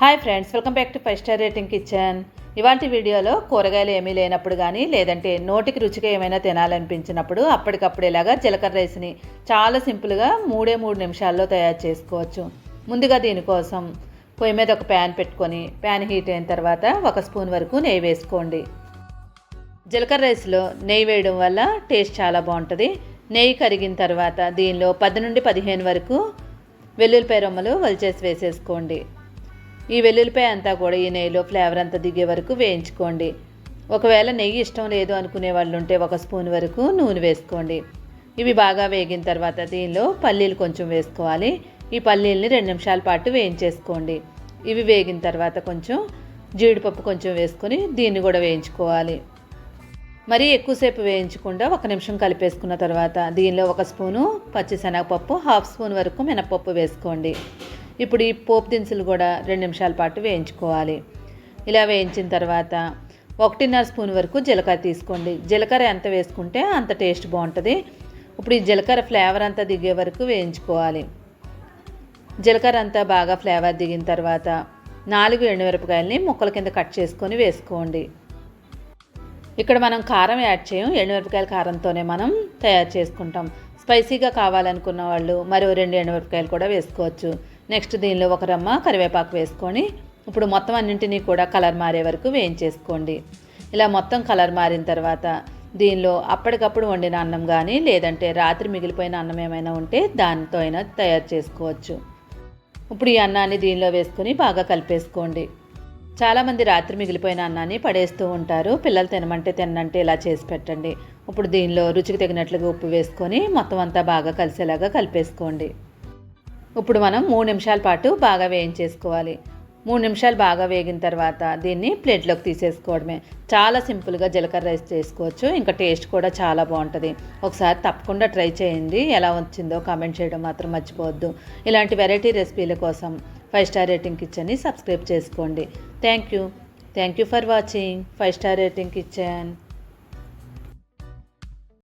Hi friends welcome back to five star rating kitchen. ఇవాంటి వీడియోలో కూరగాయలు ఏమీ లేనప్పుడు కానీ లేదంటే నోటికి రుచిగా ఏమైనా తినాలనిపించినప్పుడు అప్పటికప్పుడు ఇలాగా జీలకర్ర రైస్ని చాలా సింపుల్గా మూడే మూడు నిమిషాల్లో తయారు చేసుకోవచ్చు. ముందుగా దీనికోసం పొయ్యి మీద ఒక ప్యాన్ పెట్టుకొని ప్యాన్ హీట్ అయిన తర్వాత ఒక స్పూన్ వరకు నెయ్యి వేసుకోండి. జీలకర్ర రైస్లో నెయ్యి వేయడం వల్ల టేస్ట్ చాలా బాగుంటుంది. నెయ్యి కరిగిన తర్వాత దీనిలో పది నుండి పదిహేను వరకు వెల్లుల్లిపాయ రొమ్మలు వలిచేసి వేసేసుకోండి. ఈ వెల్లుల్లిపాయ అంతా కూడా ఈ నెయ్యిలో ఫ్లేవర్ అంతా దిగే వరకు వేయించుకోండి. ఒకవేళ నెయ్యి ఇష్టం లేదు అనుకునే వాళ్ళు ఉంటే ఒక స్పూన్ వరకు నూనె వేసుకోండి. ఇవి బాగా వేగిన తర్వాత దీనిలో పల్లీలు కొంచెం వేసుకోవాలి. ఈ పల్లీల్ని రెండు నిమిషాల పాటు వేయించేసుకోండి. ఇవి వేగిన తర్వాత కొంచెం జీడిపప్పు కొంచెం వేసుకొని దీన్ని కూడా వేయించుకోవాలి. మరీ ఎక్కువసేపు వేయించకుండా ఒక నిమిషం కలిపేసుకున్న తర్వాత దీనిలో ఒక స్పూను పచ్చిశనగపప్పు హాఫ్ స్పూన్ వరకు మినపప్పు వేసుకోండి. ఇప్పుడు ఈ పోపు దినుసులు కూడా రెండు నిమిషాల పాటు వేయించుకోవాలి. ఇలా వేయించిన తర్వాత ఒకటిన్నర స్పూన్ వరకు జీలకర్ర తీసుకోండి. జీలకర్ర ఎంత వేసుకుంటే అంత టేస్ట్ బాగుంటుంది. ఇప్పుడు ఈ జీలకర్ర ఫ్లేవర్ అంతా దిగే వరకు వేయించుకోవాలి. జీలకర్ర అంతా బాగా ఫ్లేవర్ దిగిన తర్వాత నాలుగు ఎండుమిరపకాయలని ముక్కల కింద కట్ చేసుకొని వేసుకోండి. ఇక్కడ మనం కారం యాడ్ చేయం. ఎండుమిరపకాయల కారంతోనే మనం తయారు చేసుకుంటాం. స్పైసీగా కావాలనుకున్న వాళ్ళు మరో రెండు ఎండుమిరపకాయలు కూడా వేసుకోవచ్చు. నెక్స్ట్ దీనిలో ఒక రమ్మ కరివేపాకు వేసుకొని ఇప్పుడు మొత్తం అన్నింటినీ కూడా కలర్ మారే వరకు వేయించేసుకోండి. ఇలా మొత్తం కలర్ మారిన తర్వాత దీనిలో అప్పటికప్పుడు వండిన అన్నం కానీ లేదంటే రాత్రి మిగిలిపోయిన అన్నం ఏమైనా ఉంటే దానితో అయినా తయారు చేసుకోవచ్చు. ఇప్పుడు ఈ అన్నాన్ని దీనిలో వేసుకొని బాగా కలిపేసుకోండి. చాలామంది రాత్రి మిగిలిపోయిన అన్నాన్ని పడేస్తూ ఉంటారు. పిల్లలు తినమంటే తినంటే ఇలా చేసి పెట్టండి. ఇప్పుడు దీనిలో రుచికి తగినట్లుగా ఉప్పు వేసుకొని మొత్తం అంతా బాగా కలిసేలాగా కలిపేసుకోండి. ఇప్పుడు మనం మూడు నిమిషాల పాటు బాగా వేయించేసుకోవాలి. మూడు నిమిషాలు బాగా వేగిన తర్వాత దీన్ని ప్లేట్లోకి తీసేసుకోవడమే. చాలా సింపుల్గా జీలకర్ర రైస్ చేసుకోవచ్చు. ఇంకా టేస్ట్ కూడా చాలా బాగుంటుంది. ఒకసారి తప్పకుండా ట్రై చేయండి. ఎలా వచ్చిందో కామెంట్ చేయడం మాత్రం మర్చిపోవద్దు. ఇలాంటి వెరైటీ రెసిపీల కోసం ఫైవ్ స్టార్ రేటింగ్ కిచెన్ని సబ్స్క్రైబ్ చేసుకోండి. Thank you. Thank you for watching. Five star rating kitchen.